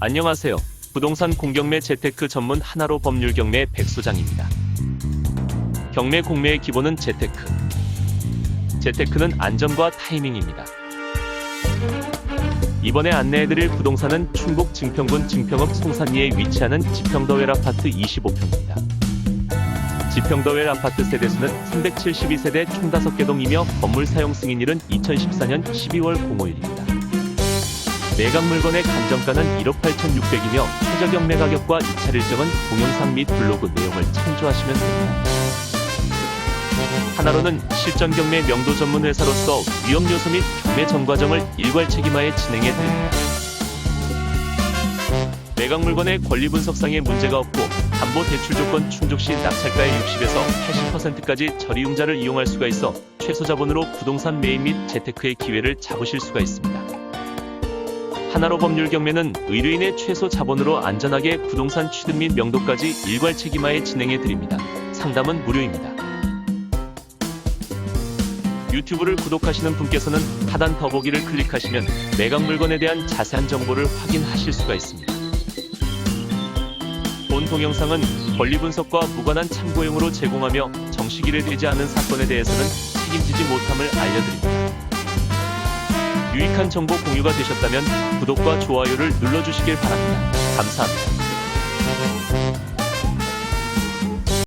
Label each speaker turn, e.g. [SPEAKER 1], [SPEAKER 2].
[SPEAKER 1] 안녕하세요. 부동산 공경매 재테크 전문 하나로 법률 경매 백소장입니다. 경매 공매의 기본은 재테크. 재테크는 안전과 타이밍입니다. 이번에 안내해드릴 부동산은 충북 증평군 증평읍 송산리에 위치하는 지평더웰 아파트 25평입니다. 지평더웰 아파트 세대수는 372세대 총 5개 동이며 건물 사용 승인일은 2014년 12월 05일입니다. 매각 물건의 감정가는 1억 8,600이며 최저 경매 가격과 입찰 일정은 동영상 및 블로그 내용을 참조하시면 됩니다. 하나로는 실전 경매 명도 전문 회사로서 위험 요소 및 경매 전 과정을 일괄 책임하에 진행해 드립니다. 매각 물건의 권리 분석상의 문제가 없고 담보 대출 조건 충족 시 낙찰가의 60에서 80%까지 저리융자를 이용할 수가 있어 최소 자본으로 부동산 매입 및 재테크의 기회를 잡으실 수가 있습니다. 하나로 법률 경매는 의뢰인의 최소 자본으로 안전하게 부동산 취득 및 명도까지 일괄 책임하에 진행해 드립니다. 상담은 무료입니다. 유튜브를 구독하시는 분께서는 하단 더보기를 클릭하시면 매각 물건에 대한 자세한 정보를 확인하실 수가 있습니다. 본 동영상은 권리 분석과 무관한 참고용으로 제공하며 정식 일에 되지 않은 사건에 대해서는 책임지지 못함을 알려드립니다. 유익한 정보 공유가 되셨다면 구독과 좋아요를 눌러주시길 바랍니다. 감사합니다.